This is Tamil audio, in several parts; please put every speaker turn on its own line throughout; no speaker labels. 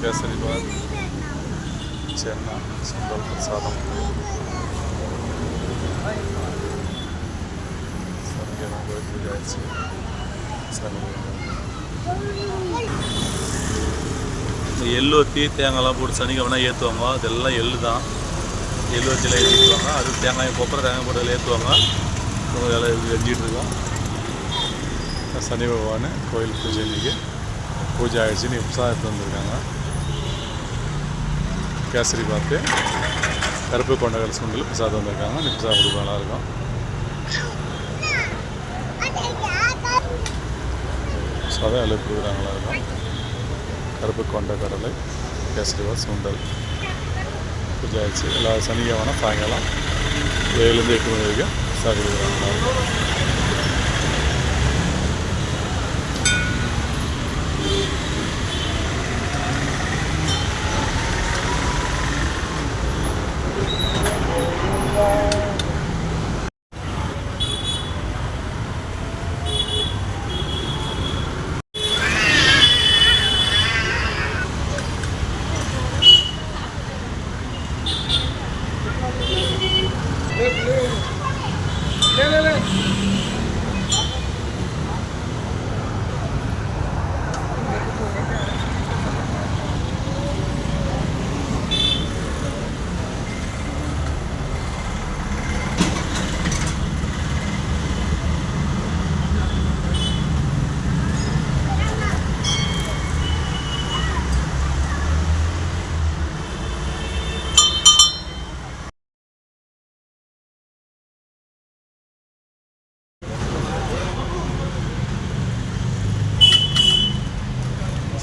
கேசரி பாத் சென்னா சுண்டல் பிரசாதம் சனிக்கிழமை கோயில் பூஜை ஆயிடுச்சு எள்ளு வத்தி தேங்காய்லாம் போட்டு சனிக்கிழமை ஏற்றுவாங்க அதெல்லாம் எள்ளு தான். எள்ளு வச்சியில் ஏற்றிக்குவாங்க அது தேங்காய் கொப்பரை தேங்காய் போட்டு ஏற்றுவாங்க வேலை எஞ்சிட்டு இருக்கோம். சனி பகவான் கோயில் பூஜை இன்னைக்கு பூஜை ஆகிடுச்சு நீ எடுத்து வந்திருக்காங்க. கேசரி பார்த்து கருப்பு கொண்டகல் சுண்டல் பிரசாதம் வந்திருக்காங்க. நீ பிரசாதம் கொடுக்க நல்லா இருக்கும். பிரசாதம் எல்லாம் கொடுக்குறாங்களா இருக்கும். கருப்பு கொண்ட கடலை கேசரிவா சுண்டல். பூஜை ஆயிடுச்சு எல்லா சனிக்கிழமை சாயங்காலம் ஏழுலேருந்து எட்டு மணி வரைக்கும் பிரசாதம் கொடுக்குறாங்களா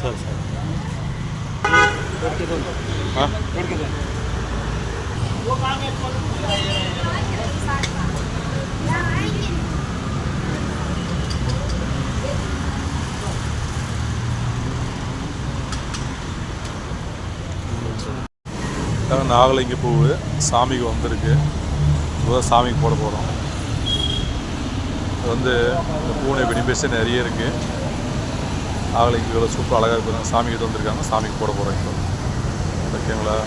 ಸರಿ ಸರಿ ಹಾಂ நாகலிங்க பூவு சாமிக்கு வந்திருக்கு இப்போதான் சாமிக்கு போட போகிறோம் இது வந்து இந்த பூனை பெனிஃபிட்ஸே நிறைய இருக்குது நாகலிங்க இவ்வளோ சூப்பர் அழகாக இருக்குது சாமி கிட்ட வந்திருக்காங்க. சாமிக்கு போட போகிறாங்க ஓகேங்களா?